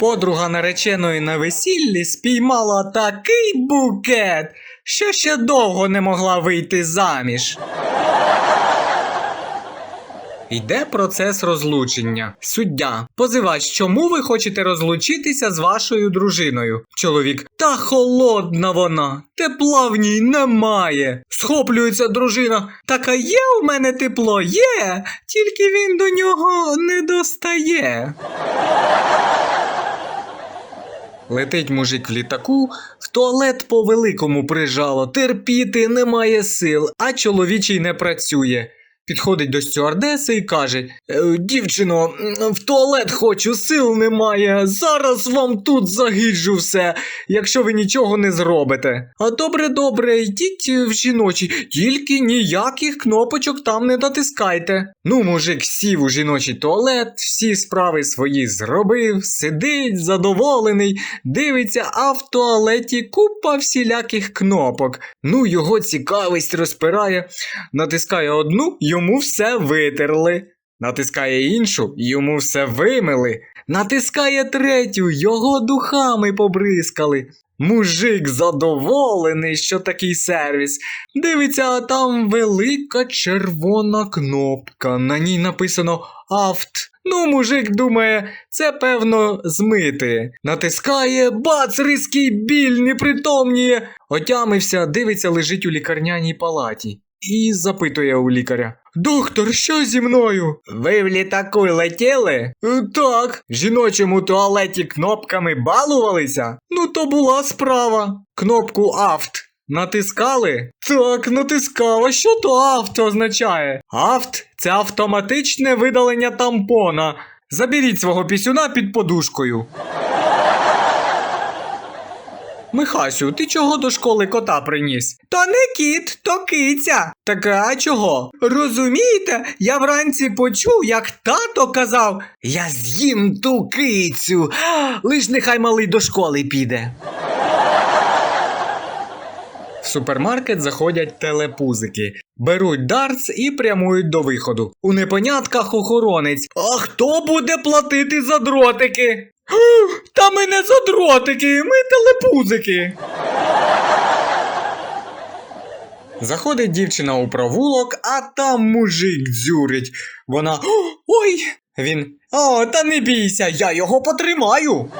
Подруга нареченої на весіллі спіймала такий букет, що ще довго не могла вийти заміж. Йде процес розлучення. Суддя. Позивач, чому ви хочете розлучитися з вашою дружиною? Чоловік. Та холодна вона. Тепла в ній немає. Схоплюється дружина. Так а є у мене тепло? Є. Тільки він до нього не достає. Летить мужик в літаку, в туалет по великому прижало, терпіти немає сил, а чоловічий не працює. Підходить до стюардеси і каже: «Е, Дівчино, в туалет хочу, сил немає. Зараз вам тут загиджу все, якщо ви нічого не зробите. А добре, добре, йдіть в жіночий, тільки ніяких кнопочок там не натискайте. Ну, мужик сів у жіночий туалет, всі справи свої зробив, сидить задоволений, дивиться, а в туалеті купа всіляких кнопок. Ну, його цікавість розпирає. Натискає одну, йому все витерли. Натискає іншу, йому все вимили. Натискає третю, його духами побризкали. Мужик задоволений, що такий сервіс. Дивиться, а там велика червона кнопка. На ній написано Авт. Ну, мужик думає, це певно змити. Натискає, бац, різкий біль, непритомніє. Отямився, дивиться, лежить у лікарняній палаті. І запитує у лікаря: Доктор, що зі мною? Ви в літаку летіли? «Е, Так. В жіночому туалеті кнопками балувалися? Ну, то була справа. Кнопку Авт. Натискали? Так, натискав. А що то авт означає? Авт це автоматичне видалення тампона. Заберіть свого пісюна під подушкою. Михасю, ти чого до школи кота приніс? То не кіт, то киця. Так а чого? Розумієте, я вранці почув, як тато казав: Я з'їм ту кицю, лиш нехай малий до школи піде. В супермаркет заходять телепузики, беруть дартс і прямують до виходу. У непонятках охоронець. А хто буде платити за дротики? «Ух, Та ми не задротики, ми телепузики. Заходить дівчина у провулок, а там мужик дзюрить. Вона. Ой! Він. О, та не бійся, я його потримаю.